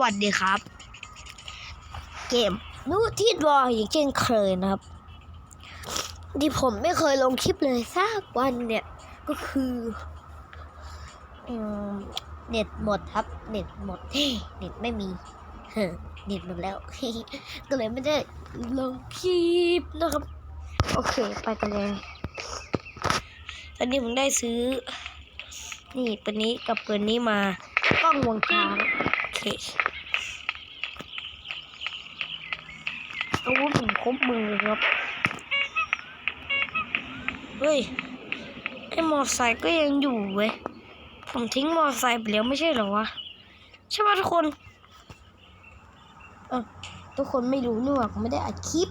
วัสดีครับ เกมนูที่รออย่างเช่นเคยนะครับ ที่ผมไม่เคยลงคลิปเลยสักวันเนี่ย ก็คือเน็ตหมดครับ เน็ตหมดเน็ตไม่มีเฮเน็ตหมดแล้ว ก็เลยไม่ได้ลงคลิปนะครับ โอเคไปกันเลยตอนนี้ผมได้ซื้อ นี่ปืนนี้กับปืนนี้มากล้องวงจร อเอาวุธผมครบมือเลยครับ เฮ้ย ไอมอไซค์ก็ยังอยู่เว้ย ผมทิ้งมอไซค์ไปแล้วไม่ใช่เหรอวะ ใช่ป่ะทุกคน เออทุกคนไม่รู้นี่หว่าผมไม่ได้อัดคลิป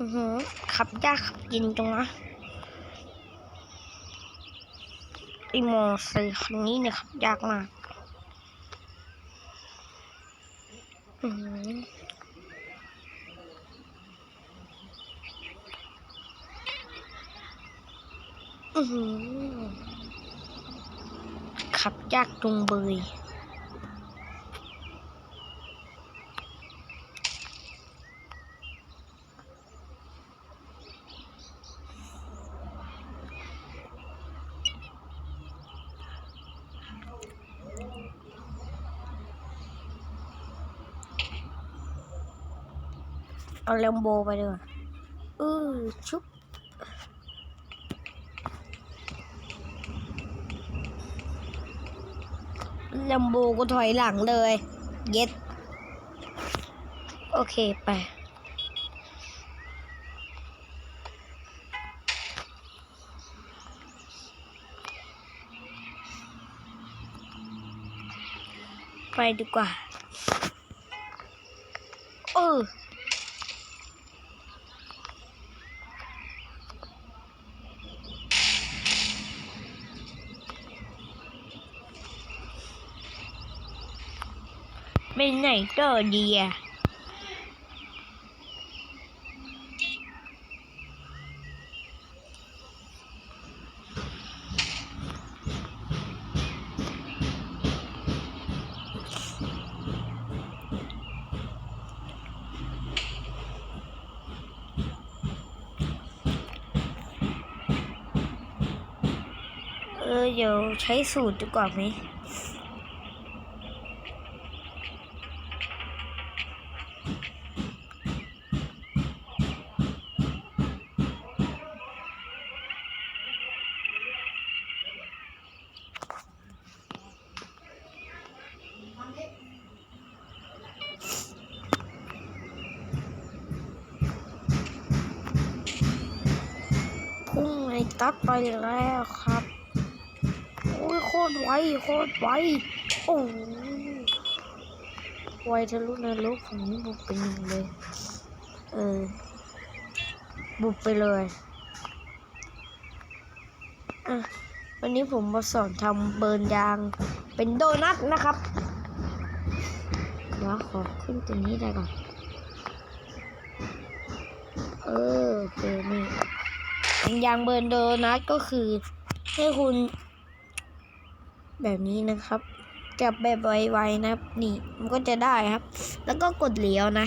อือหือ ขับยากขับเย็นจังนะไอมอไซค์คันนี้เนี่ยขับยากมากอือหือขับยากจุงเบย เอาแลมโบไปดีกว่าเออชุบแลมโบก็ถอยหลังเลย เย็ด โอเค ไปไปดีกว่า เออ ไปไหนต่อดีอะเออเดี๋ยวใช้สูตรดีกว่าไหม ตั๊กไปแล้วครับ โอ้ยโคตรไวโคตรไวโอ้ไวทะลุนรกของนี้บุกไปหนึ่งเลย เออ บุกไปเลยอะวันนี้ผมมาสอนทำเบิร์นยาง เป็นโดนัทนะครับเดี๋ยวขอขึ้นตัวนี้ได้ก่อน เออโอเค นี่ยางเบิร์นโดนัทก็คือ ให้คุณ แบบนี้นะครับ จับแบบไวๆนะครับ นี่มันก็จะได้ครับ แล้วก็กดเลี้ยวนะ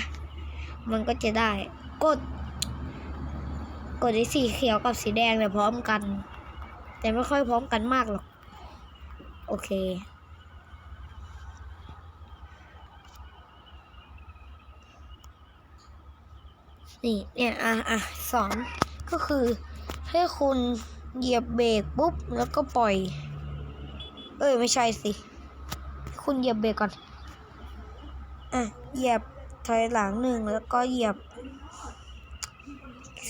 มันก็จะได้ กด กดสีเขียวกับสีแดงเนี่ยพร้อมกัน แต่ไม่ค่อยพร้อมกันมากหรอก โอเคนี่เนี่ยอะอะสอนก็คือ ให้คุณเหยียบเบรกปุ๊บแล้วก็ปล่อย เอ้ยไม่ใช่สิ คุณเหยียบเบรกก่อน อะเหยียบถอยหลังหนึ่งแล้วก็เหยียบ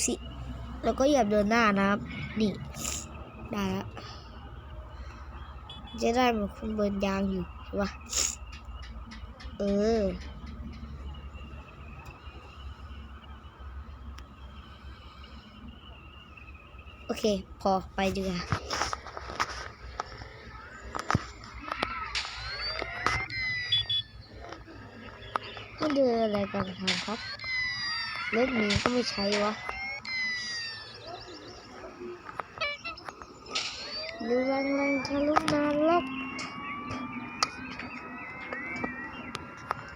สิแล้วก็เหยียบเดินหน้านะครับ นี่ได้แล้วจะได้เหมือนคุณเบิร์นยางอยู่ใช่ปะเออ โอเค พอไปดีกว่าไม่เดืออะไรกันทางครับรถนี้ก็ไม่ใช้วะดูแรงๆทะลุนานลก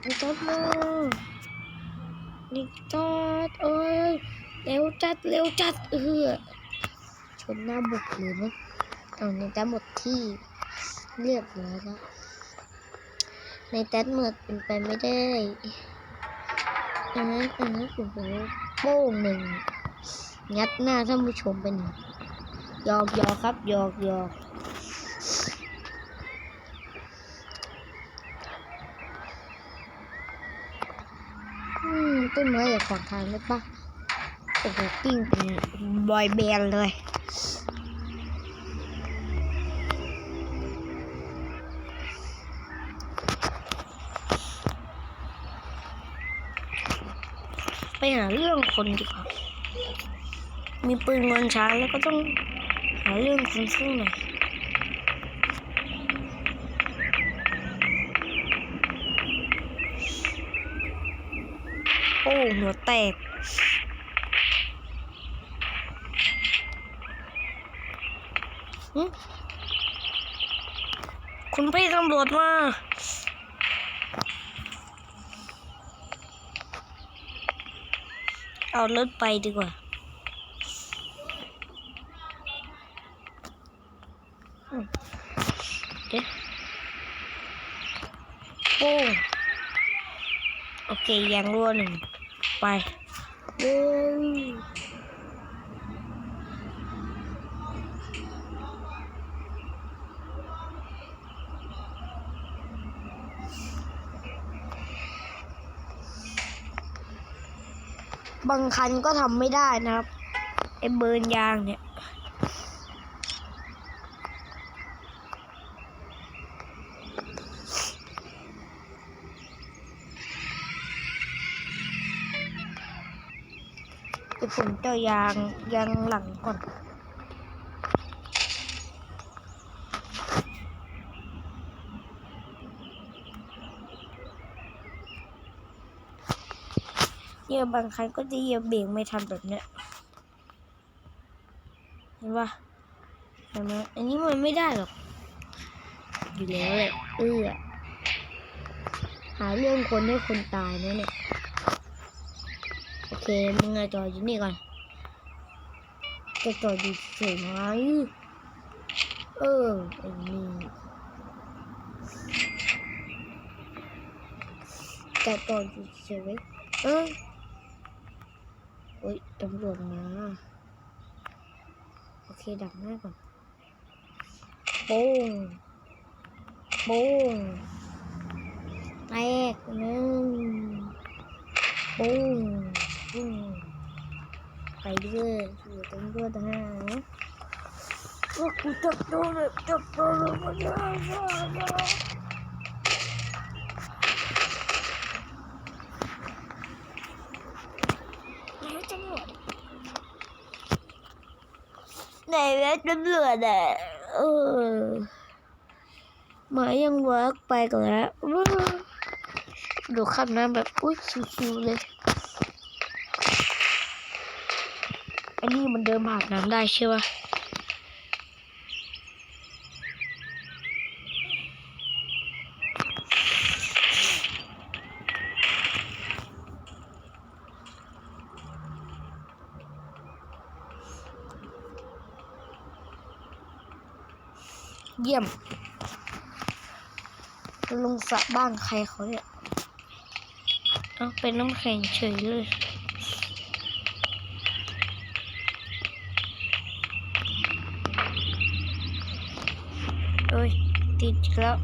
นี่จัดมานี่จัดโอ้ยเร็วจัด เร็วจัดเออ ชนหน้าบุกเลยมั้งตอนนี้จะหมดที่เรียบร้อยแล้วในแท็ดเมิดเป็นไปไม่ได้อันนั้นอันนั้นผมโป้งหนึ่งยัดหน้าท่านผู้ชมไปหนึ่งยอกยอกครับยอกยอกต้นไม้อย่าขวางทางได้ปะโอ้โหกิ้งเป็นบอยแบนด์เลย ไปหาเรื่องคนดีกว่า มีปืนเงินช้างแล้วก็ต้องหาเรื่องคนสู้หน่อยโอ้หัวแตก คุณพี่ตำรวจมาเอารถไปดีกว่าอืมเดี๋ยวโอ้โอเคยังรั่วหนึ่งไปเย้ บางคันก็ทำไม่ได้นะครับไอเบิร์นยางเนี่ยเดี๋ยวผมจะยางยางหลังก่อน เหยียบบางครั้งก็จะเหยียบเบรกไม่ทันแบบเนี้ยเห็นปะเห็นไหมอันนี้มันไม่ได้หรอก อยู่แล้วแหละเอื้อหาเรื่องคนให้คนตายนะเนี่ย โอเค มึงไงต่ออยู่นี่ก่อน จะต่อดูเฉยไหมเออไอ้นี่จะต่อดูเฉยไหมเออ โอ้ยตำรวจมาโอเคดักหน้าก่อนโป้งโป้งแตกหนึ่งปุ้งปุ้งไปด้วยอยู่ตำรวยนะว่ากูจับตัวเลยจับตัวเลยมาได้แล้วตำรวจ ไหนแล้วตำรวจอะเออหมายังเวิร์กไปก่อนแล้วดูขับน้ำแบบอุ้ยชิวๆเลยอันนี้มันเดินผ่านน้ำได้ใช่ปะ ยี่ยม ลงสระบ้านใครเขาเนี่ยเอาเป็นน้ำแข็งเฉยเลยโอ้ยติดแล้ว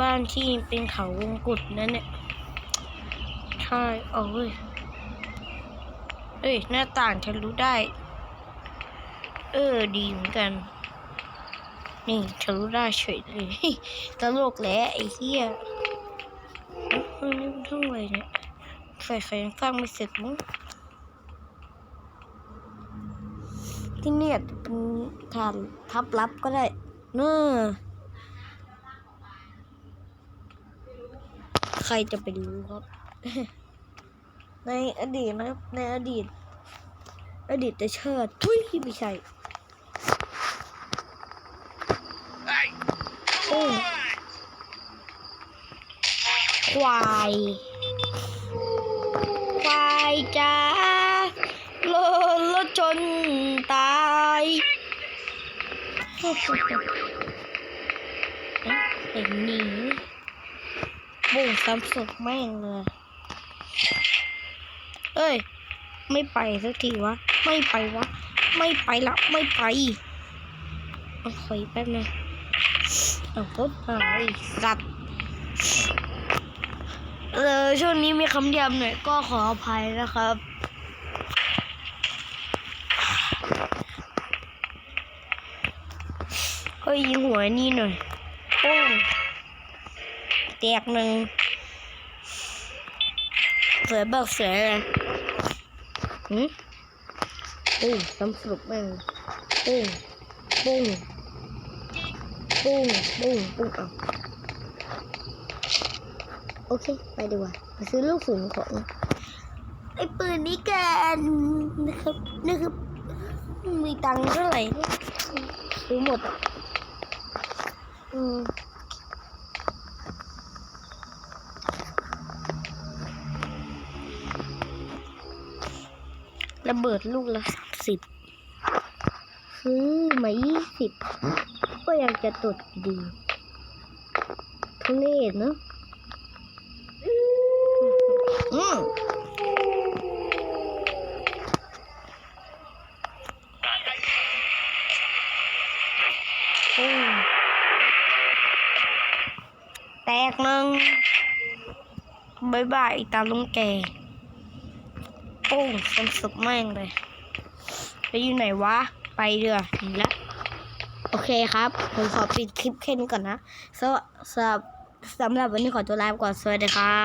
บ้านที่เป็นเขาวงกุดนั่นเนี่ย ใช่เอาเว้ยเอ้ย หน้าต่างทะลุได้ เออ ดีเหมือนกัน นี่ทะลุได้เฉยเลยตลกแหล้วไอ้เหี้ยเฮ้ยนี่มันเท่าไหร่เนี่ยใส่ไฟยังสร้างไม่เสร็จมั้งที่เนี่ยเป็นฐานทับลับก็ได้เนอะใครจะไปรู้ครับ ในอดีตนะครับในอดีต อดีตจะเชิดทุยไม่ใช่ Hey, โอ้ควาย ควายจ้าโลนรถชนตายเอ๊ะเอ็งหนีบุ้งซ้ำศพแม่งเลย เอ้ย ไม่ไปสักทีวะ ไม่ไปวะ ไม่ไปละไม่ไปเอาขออีกแป๊บนึงเอาปุ๊บเอาไอ้สัตว์เออช่วงนี้มีคำเดียมหน่อยก็ขออภัยนะครับก็ยิงหัวนี่หน่อยโป้งแตกหนึ่งเสือบอกเสือ หืมปุ้งสำสรุปแม่งปุ้งปุ้งปุ้งปุ้งปุ้งเอาโอเค ไปดีกว่าไปซื้อลูกฝูงของไอ้ปืนนี้กันนะครับนะครับมีตังค์เท่าไหร่เนี่ยซื้อหมดอะอืม ระเบิดลูกละสามสิบซื้อมายี่สิบก็ยังจะตดอยู่ดีทุเรศเนอะอืมโอ้แตกหนึ่งบายบายตาลุงแก โอ้สมสุกแม่งเลย ไปอยู่ไหนวะ ไปเรือนี่ละโอเคครับ ผมขอปิดคลิปแค่นี้ก่อนนะสำหรับสำหรับวันนี้ขอตัวลาไปก่อน สวัสดีครับ